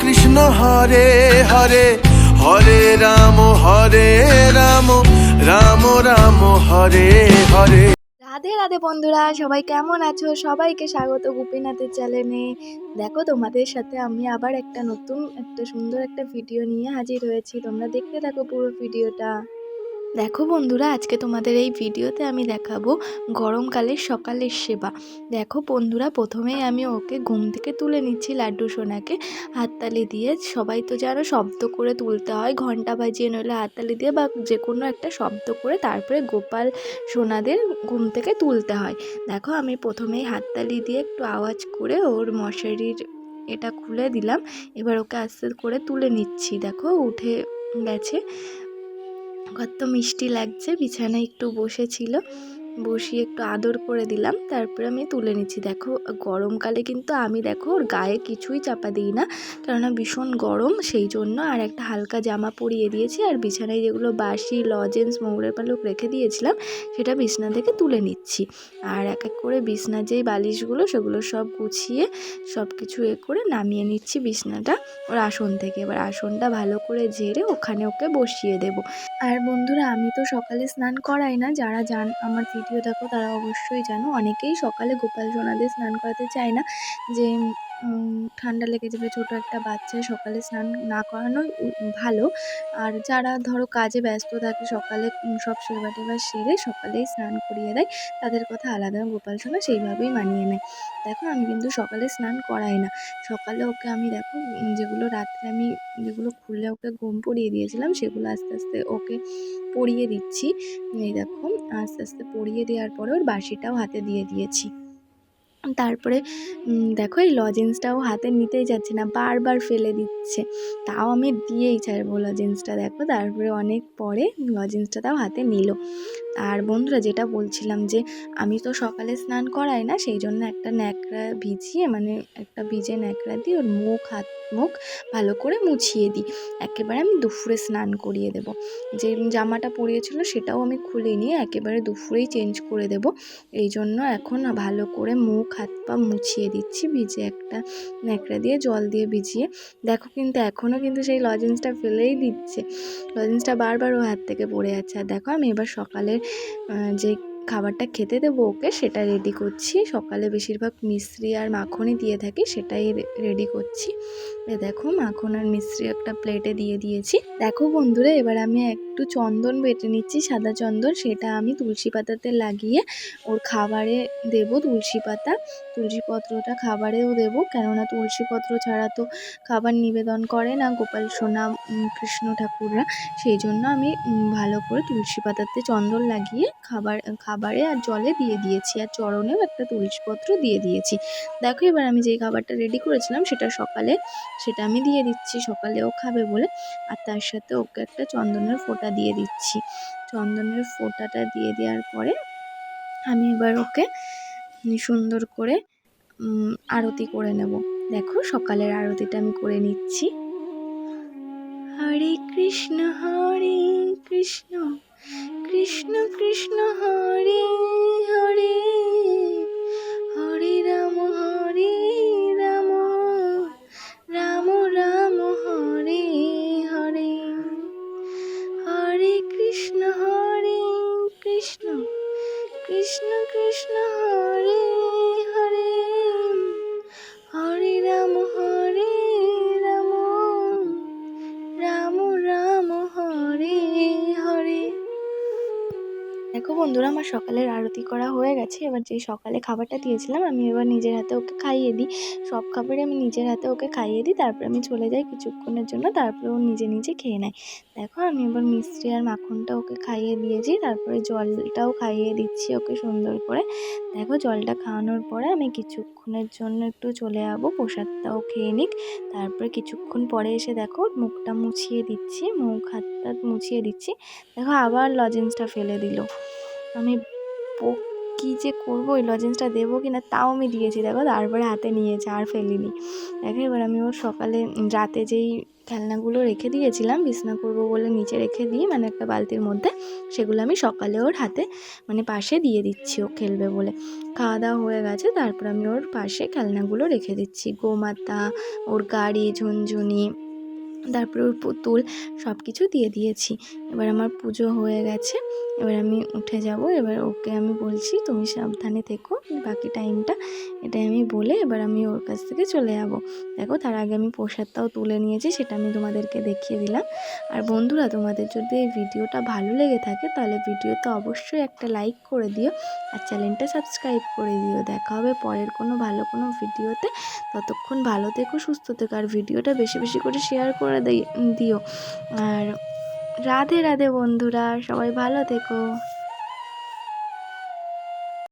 কৃষ্ণ হরে হরে হরে রাম হরে রাম রাম রাম, হরে হরে। রাধে রাধে বন্ধুরা, সবাই কেমন আছো? সবাইকে স্বাগত গোপীনাথের চ্যানেলে। দেখো, তোমাদের সাথে আমি আবার একটা নতুন, একটা সুন্দর একটা ভিডিও নিয়ে হাজির হয়েছি। তোমরা দেখতে থাকো পুরো ভিডিওটা দেখো বন্ধুরা, আজকে তোমাদের এই ভিডিওতে আমি দেখাবো গরমকালের সকালের সেবা। দেখো বন্ধুরা প্রথমেই আমি ওকে ঘুম থেকে তুলে নিচ্ছি লাড্ডু সোনাকে হাততালি দিয়ে। সবাই তো জানো, শব্দ করে তুলতে হয়, ঘণ্টা বাজিয়ে নইলে হাততালি দিয়ে বা যে কোনো একটা শব্দ করে তারপরে গোপাল সোনাদের ঘুম থেকে তুলতে হয়। দেখো আমি প্রথমেই হাততালি দিয়ে একটু আওয়াজ করে ওর মশারির এটা খুলে দিলাম। এবার ওকে আস্তে করে তুলে নিচ্ছি। দেখো উঠে গেছে। কত মিষ্টি লাগছে বিছানায় একটু বসেছিল। বসিয়ে একটু আদর করে দিলাম, তারপরে আমি তুলে নিচ্ছি। দেখো, গরমকালে কিন্তু আমি দেখো ওর গায়ে কিছুই চাপা দিই না, কেননা ভীষণ গরম, সেই জন্য আর একটা হালকা জামা পরিয়ে দিয়েছি আর বিছানায় যেগুলো বাসি, লজেন্স, মৌরের পালক রেখে দিয়েছিলাম, সেটা বিছনা থেকে তুলে নিচ্ছি। আর এক এক করে বিছনার যেই বালিশগুলো, সেগুলো সব গুছিয়ে সব কিছু এ করে নামিয়ে নিচ্ছি বিছনাটা ওর আসন থেকে। এবার আসনটা ভালো করে ঝেড়ে ওখানে ওকে বসিয়ে দেবো। আর বন্ধুরা, আমি তো সকালে স্নান করাই না, যারা জান, আমার দেখো তারা অবশ্যই জানো। অনেকেই সকালে গোপাল সোনাদের স্নান করাতে চায় না যে ঠান্ডা লেগে যাবে, ছোট একটা বাচ্চা, সকালে স্নান না করানোই ভালো। আর যারা ধরো কাজে ব্যস্ত থাকে, সকালে সব সেবা টেবা সেরে সকালেই স্নান করিয়ে দেয়, তাদের কথা আলাদা গোপাল সোনা সেইভাবেই মানিয়ে নেয়। দেখো, আমি কিন্তু সকালে স্নান করাই না। সকালে ওকে আমি দেখো যেগুলো রাত্রে আমি, যেগুলো খুলে ওকে ঘুম পড়িয়ে দিয়েছিলাম, সেগুলো আস্তে আস্তে ওকে পরিয়ে দিচ্ছি। এই দেখো, আস্তে আস্তে পরিয়ে দেওয়ার পরে ওর বাসিটাও হাতে দিয়ে দিয়েছি। তারপরে দেখো এই লজেন্সটাও হাতে নিতেই যাচ্ছে না বারবার ফেলে দিচ্ছে। তাও আমি দিয়েই ছাড়বো লজেন্সটা দেখো। তারপরে অনেক পরে লজেন্সটা তাও হাতে নিল। আর বন্ধুরা, যেটা বলছিলাম যে, আমি তো সকালে স্নান করাই না, সেই জন্য একটা ন্যাকড়া ভিজিয়ে মানে একটা ভিজে ন্যাকড়া দিয়ে ওর মুখ, হাত, মুখ ভালো করে মুছিয়ে দিই। একেবারে আমি দুপুরে স্নান করিয়ে দেবো। যে জামাটা পরিয়েছিল, সেটাও আমি খুলে নিয়ে একেবারে দুপুরেই চেঞ্জ করে দেব। এই জন্য এখন ভালো করে মুখ, হাত, পা মুছিয়ে দিচ্ছি, ভিজে একটা ন্যাকড়া দিয়ে, জল দিয়ে ভিজিয়ে। দেখো কিন্তু এখনও কিন্তু সেই লজেন্সটা ফেলেই দিচ্ছে। লজেন্সটা বারবার ও হাত থেকে পড়ে যাচ্ছে। আর দেখো আমি এবার সকালের যে খাবারটা খেতে দেবো ওকে সেটা রেডি করছি। সকালে বেশিরভাগ মিশ্রি আর মাখনই দিয়ে থাকি, সেটাই রেডি করছি। দেখো মাখন আর মিশ্রি একটা প্লেটে দিয়ে দিয়েছি। দেখো বন্ধুরা, এবার আমি একটু চন্দন বেটে নিচ্ছি, সাদা চন্দন। সেটা আমি তুলসী পাতাতে লাগিয়ে ওর খাবারে দেব তুলসী পাতা। তুলসী পত্রটা খাবারেও দেব, কেননা তুলসী পত্র ছাড়া তো খাবার নিবেদন করে না গোপাল সোনা কৃষ্ণ ঠাকুররা। সেই জন্য আমি ভালো করে তুলসী পাতাতে চন্দন লাগিয়ে খাবার, খাবারে আর জলে দিয়ে দিয়েছি। আর চরণেও একটা তুলসী পত্র দিয়ে দিয়েছি। দেখো এবার আমি যেই খাবারটা রেডি করেছিলাম সেটা সকালে, সেটা আমি দিয়ে দিচ্ছি সকালেও খাবে বলে। আর তার সাথে ওকে একটা চন্দনের ফোঁটা দিয়ে দিচ্ছি। চন্দনের ফোঁটাটা দিয়ে দেওয়ার পরে আমি এবার ওকে সুন্দর করে আরতি করে নেব। দেখো সকালের আরতিটা আমি করে নিচ্ছি। হরে কৃষ্ণ হরে কৃষ্ণ কৃষ্ণ কৃষ্ণ, হরে হরে কৃষ্ণ কৃষ্ণ হরে দেখো বন্ধুরা, আমার সকালের আরতি করা হয়ে গেছে। এবার যে সকালে খাবারটা দিয়েছিলাম, আমি এবার নিজের হাতে ওকে খাইয়ে দিই। সব খাবারই আমি নিজের হাতে ওকে খাইয়ে দিই, তারপরে আমি চলে যাই কিছুক্ষণের জন্য, তারপরে ও নিজে নিজে খেয়ে নেয়। দেখো, আমি এবার মিষ্টি আর মাখনটা ওকে খাইয়ে দিয়েছি, তারপরে জলটাও খাইয়ে দিচ্ছি ওকে সুন্দর করে। দেখো, জলটা খাওয়ানোর পরে আমি কিছুক্ষণের জন্য একটু চলে যাব, প্রসাদটাও খেয়ে নিক। তারপরে কিছুক্ষণ পরে এসে দেখো, মুখটা মুছিয়ে দিচ্ছি, মুখ হাতটা মুছিয়ে দিচ্ছি। দেখো, আবার লজেন্সটা ফেলে দিল। আমি কী যে করব? ওই লজেন্সটা দেবো কি না তাও আমি দিয়েছি। দেখো, তারপরে হাতে নিয়েছে, আর ফেলিনি। দেখো, এবার আমি ওর সকালে রাতে যেই খেলনাগুলো রেখে দিয়েছিলাম, বিছনা করব বলে নিচে রেখে দিই মানে একটা বালতির মধ্যে, সেগুলো আমি সকালে ওর হাতে মানে পাশে দিয়ে দিচ্ছি, ও খেলবে বলে। খাওয়া দাওয়া হয়ে গেছে, তারপর আমি ওর পাশে খেলনাগুলো রেখে দিচ্ছি। গোমাতা, ওর গাড়ি, ঝুনঝুনি তারপরে ওর পুতুল সব কিছু দিয়ে দিয়েছি। এবার আমার পুজো হয়ে গেছে, এবার আমি উঠে যাব। এবার ওকে আমি বলছি, তুমি সাবধানে থেকো, বাকি টাইমটা। এটাই আমি বলে এবার আমি ওর কাছ থেকে চলে যাব। দেখো, তার আগে আমি প্রসাদটাও তুলে নিয়েছি, সেটা আমি তোমাদেরকে দেখিয়ে দিলাম। আর বন্ধুরা, তোমাদের যদি এই ভিডিওটা ভালো লেগে থাকে, তাহলে ভিডিওতে অবশ্যই একটা লাইক করে দিও আর চ্যানেলটা সাবস্ক্রাইব করে দিও। দেখা হবে পরের কোনো ভালো কোনো ভিডিওতে। ততক্ষণ ভালো থেকো, সুস্থ থেকো। আর ভিডিওটা বেশি বেশি করে শেয়ার করে। দিই দিও। আর রাধে রাধে বন্ধুরা সবাই ভালো থেকো।